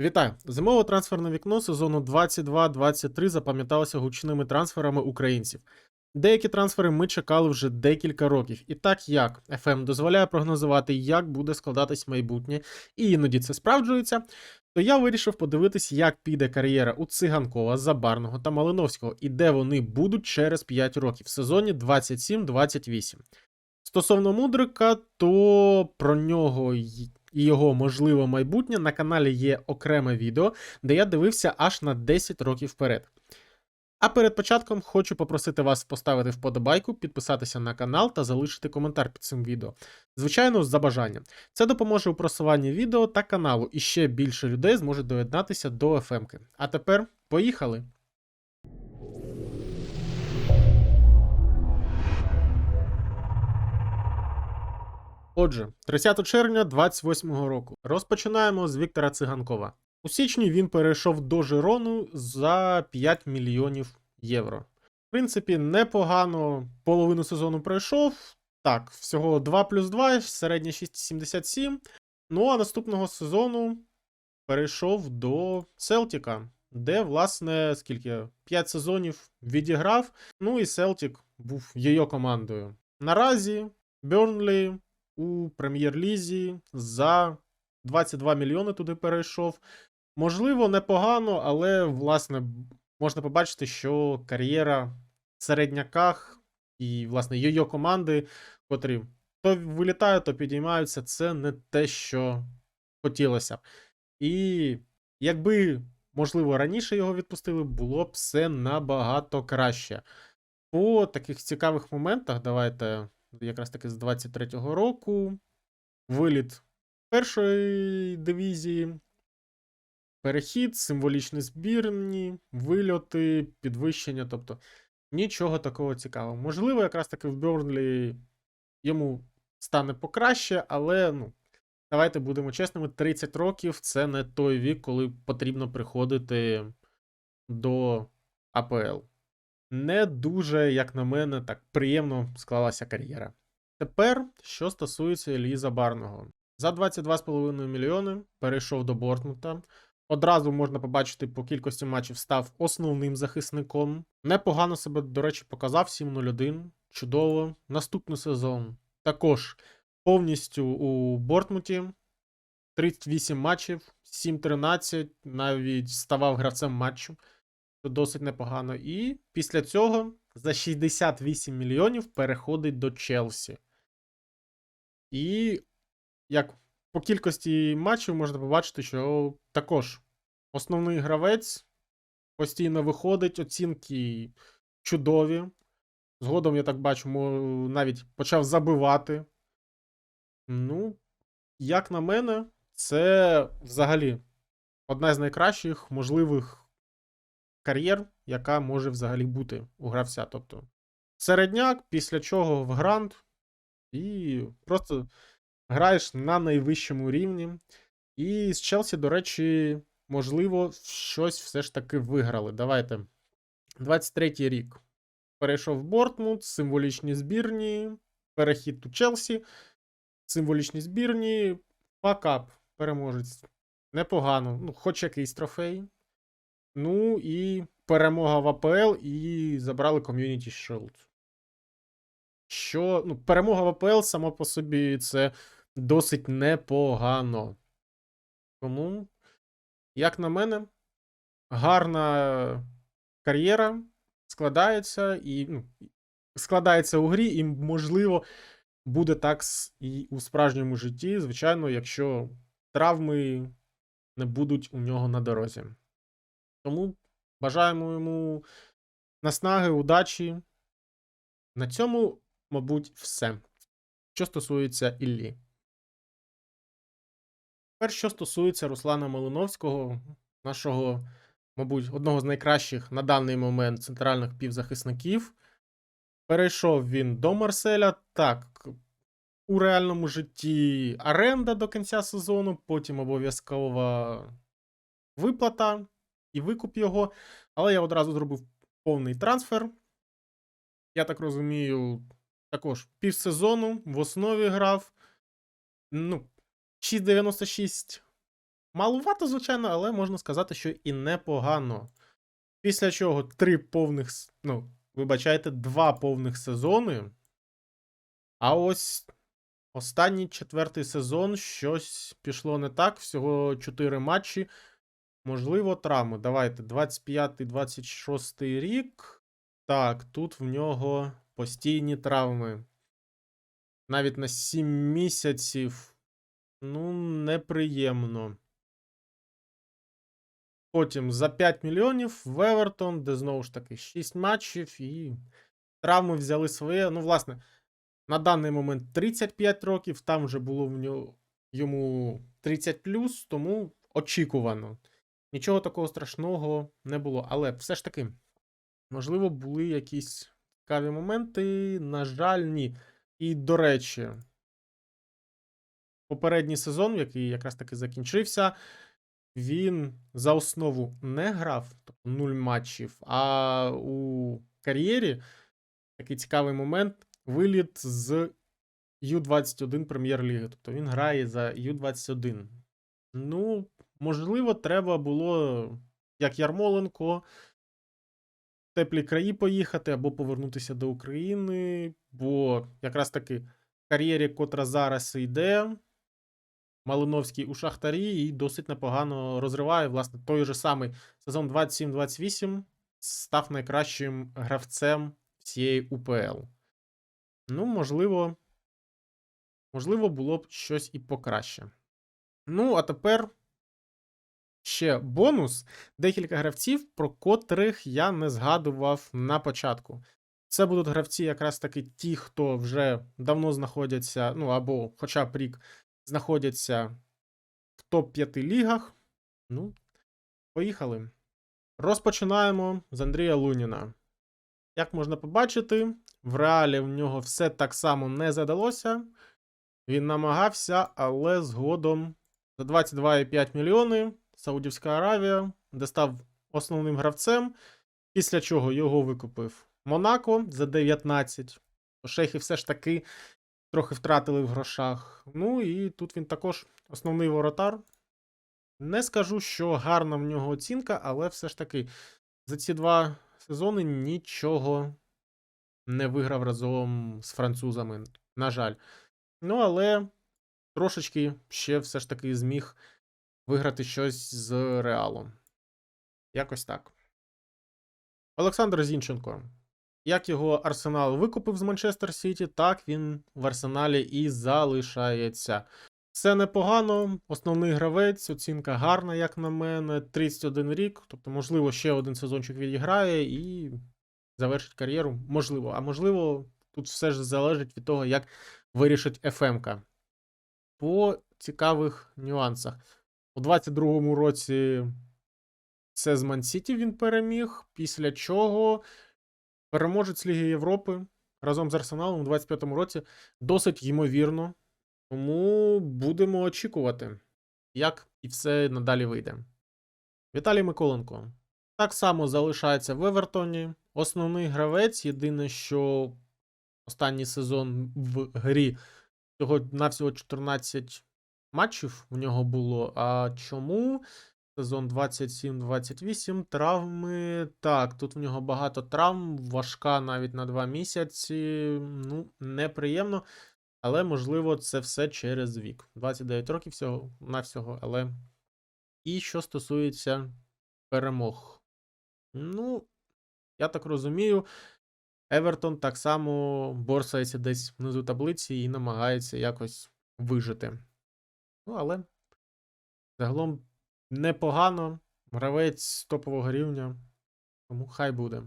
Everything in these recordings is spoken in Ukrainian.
Вітаю! Зимове трансферне вікно сезону 22-23 запам'яталося гучними трансферами українців. Деякі трансфери ми чекали вже декілька років. І так як FM дозволяє прогнозувати, як буде складатись майбутнє, і іноді це справджується, то я вирішив подивитись, як піде кар'єра у Циганкова, Забарного та Малиновського, і де вони будуть через 5 років в сезоні 27-28. Стосовно Мудрика, то про нього і його можливе майбутнє на каналі є окреме відео, де я дивився аж на 10 років вперед. А перед початком хочу попросити вас поставити вподобайку, підписатися на канал та залишити коментар під цим відео. Звичайно, за бажанням. Це допоможе у просуванні відео та каналу, і ще більше людей зможуть доєднатися до FM-ки. А тепер поїхали! Отже, 30 червня 28-го року розпочинаємо з Віктора Циганкова. У січні він перейшов до Жирону за 5 мільйонів євро. В принципі, непогано половину сезону пройшов. Так, всього 2 плюс 2, середня 6,77. Ну а наступного сезону перейшов до Селтіка, де, власне, скільки 5 сезонів відіграв. Ну і Селтік був її командою. Наразі Берлі у прем'єр-лізі за 22 мільйони туди перейшов. Можливо, непогано, але, власне, можна побачити, що кар'єра в середняках і, власне, йо команди, котрі то вилітають, то підіймаються, це не те, що хотілося б. І якби, можливо, раніше його відпустили, було б все набагато краще. По таких цікавих моментах, давайте якраз таки з 23-го року. Виліт першої дивізії, перехід, символічні збірні, вильоти, підвищення. Тобто нічого такого цікавого. Можливо, якраз таки в Берлі йому стане покраще, але ну, давайте будемо чесними: 30 років це не той вік, коли потрібно приходити до АПЛ не дуже, як на мене, так приємно склалася кар'єра. Тепер, що стосується Іллі Забарного. За 22,5 мільйони перейшов до Бортмута. Одразу можна побачити по кількості матчів став основним захисником. Непогано себе, до речі, показав 7-0-1. Чудово. Наступний сезон також повністю у Бортмуті. 38 матчів, 7-13, навіть ставав гравцем матчу досить непогано. І після цього за 68 мільйонів переходить до Челсі. І як по кількості матчів можна побачити, що також основний гравець постійно виходить, оцінки чудові. Згодом, я так бачу, навіть почав забивати. Ну, як на мене, це взагалі одна з найкращих можливих кар'єр, яка може взагалі бути у гравця. Тобто середняк, після чого в грант, і просто граєш на найвищому рівні. І з Челсі, до речі, можливо, щось все ж таки виграли. Давайте. 23-й рік. Перейшов в Бортмут, символічні збірні, перехід у Челсі, символічні збірні, факап, переможець. Непогано. Ну, хоч якийсь трофей. Ну і перемога в АПЛ, і забрали Community Shield. Що, ну, перемога в АПЛ сама по собі це досить непогано. Тому, як на мене, гарна кар'єра складається і ну, складається у грі, і, можливо, буде так і у справжньому житті, звичайно, якщо травми не будуть у нього на дорозі. Тому бажаємо йому наснаги, удачі. На цьому, мабуть, все. Що стосується Іллі. Тепер, що стосується Руслана Малиновського, нашого, мабуть, одного з найкращих на даний момент центральних півзахисників. Перейшов він до Марселя. Так, у реальному житті оренда до кінця сезону, потім обов'язкова виплата і викуп його. Але я одразу зробив повний трансфер. Я так розумію, також півсезону в основі грав. Ну, 6,96 Малувато, звичайно, але можна сказати, що і непогано. Після чого три повних, ну, вибачайте, два повних сезони. А ось останній четвертий сезон щось пішло не так. Всього 4 матчі. Можливо, травми. Давайте, 25-26 рік. Так, тут в нього постійні травми. Навіть на 7 місяців. Ну, неприємно. Потім за 5 мільйонів в Евертон, де знову ж таки 6 матчів, і травми взяли своє. Ну, власне, на даний момент 35 років, там вже було в нього йому 30 тому очікувано. Нічого такого страшного не було. Але все ж таки, можливо, були якісь цікаві моменти. На жаль, ні. І, до речі, попередній сезон, який якраз таки закінчився, він за основу не грав, тобто 0 матчів, а у кар'єрі такий цікавий момент виліт з Ю-21 прем'єр-ліги. Тобто він грає за Ю-21. Ну, можливо, треба було, як Ярмоленко, в теплі краї поїхати або повернутися до України, бо якраз таки в кар'єрі, котра зараз йде, Малиновський у Шахтарі і досить непогано розриває. Власне, той же самий сезон 27-28 став найкращим гравцем всієї УПЛ. Ну, можливо, можливо, було б щось і покраще. Ну, а тепер ще бонус. Декілька гравців, про котрих я не згадував на початку. Це будуть гравці, якраз таки ті, хто вже давно знаходяться, ну або хоча б рік знаходяться в топ-5 лігах. Ну, поїхали. Розпочинаємо з Андрія Луніна. Як можна побачити, в реалі в нього все так само не задалося. Він намагався, але згодом за 22,5 мільйони Саудівська Аравія, де став основним гравцем, після чого його викупив Монако за 19. Шейхи все ж таки трохи втратили в грошах. Ну і тут він також основний воротар. Не скажу, що гарна в нього оцінка, але все ж таки за ці два сезони нічого не виграв разом з французами. На жаль. Ну, але трошечки ще все ж таки зміг виграти щось з Реалом. Якось так. Олександр Зінченко. Як його Арсенал викупив з Манчестер Сіті, так він в Арсеналі і залишається. Все непогано, основний гравець, оцінка гарна, як на мене, 31 рік, тобто, можливо, ще один сезончик відіграє і завершить кар'єру. Можливо, а можливо, тут все ж залежить від того, як вирішить ФМК. По цікавих нюансах. У 22-му році це з Ман-Сіті він переміг, після чого переможець Ліги Європи разом з Арсеналом у 25-му році досить ймовірно. Тому будемо очікувати, як і все надалі вийде. Віталій Миколенко так само залишається в Евертоні. Основний гравець. Єдине, що останній сезон в грі всього навсього 14 матчів в нього було. А чому? Сезон 27-28, травми. Так, тут в нього багато травм, важка навіть на 2 місяці. Ну, неприємно. Але, можливо, це все через вік. 29 років всього на всього, але. І що стосується перемог. Ну, я так розумію, Евертон так само борсається десь внизу таблиці і намагається якось вижити. Ну, але загалом непогано. Гравець топового рівня. Тому хай буде.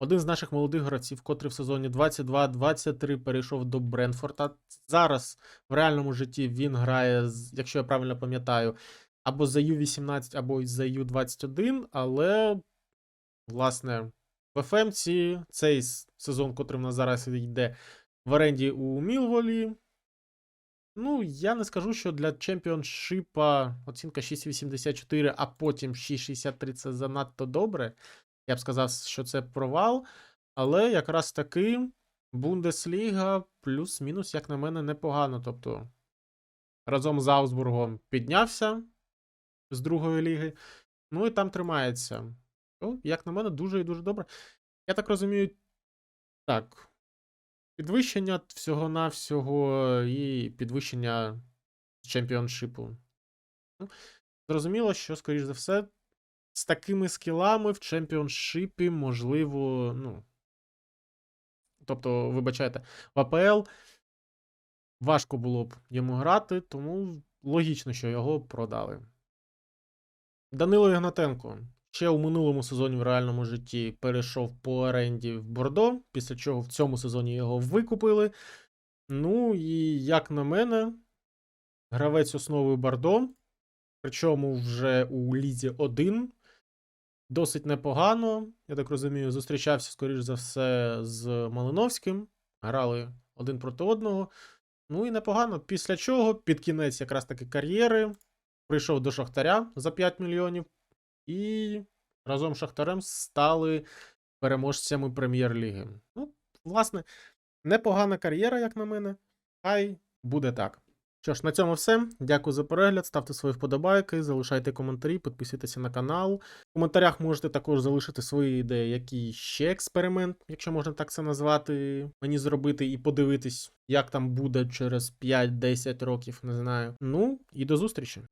Один з наших молодих гравців, котрий в сезоні 22-23 перейшов до Бренфорта. Зараз в реальному житті він грає, якщо я правильно пам'ятаю, або за Ю-18, або за Ю-21, але, власне, в ФМці цей сезон, котрий в нас зараз йде в оренді у Мілволі. Ну, я не скажу, що для чемпіоншипа оцінка 6,84, а потім 6,63 це занадто добре. Я б сказав, що це провал. Але якраз таки Бундесліга плюс-мінус, як на мене, непогано. Тобто разом з Аусбургом піднявся з другої ліги. Ну і там тримається. Ну, як на мене, дуже і дуже добре. Я так розумію, так. Підвищення всього-навсього і підвищення чемпіоншипу. Ну, зрозуміло, що, скоріш за все, з такими скілами в чемпіоншипі, можливо, ну. Тобто, вибачайте, в АПЛ важко було б йому грати, тому логічно, що його продали. Данило Ігнатенко ще у минулому сезоні в реальному житті перейшов по оренді в Бордо, після чого в цьому сезоні його викупили. Ну і як на мене, гравець основи Бордо, причому вже у Лізі 1. Досить непогано. Я так розумію, зустрічався, скоріш за все, з Малиновським. Грали один проти одного. Ну і непогано. Після чого, під кінець якраз таки кар'єри, прийшов до Шахтаря за 5 мільйонів. І разом з Шахтарем стали переможцями прем'єр-ліги. Ну, власне, непогана кар'єра, як на мене. Хай буде так. Що ж, на цьому все. Дякую за перегляд. Ставте свої вподобайки, залишайте коментарі, підписуйтеся на канал. В коментарях можете також залишити свої ідеї, який ще експеримент, якщо можна так це назвати, мені зробити і подивитись, як там буде через 5-10 років, не знаю. Ну і до зустрічі.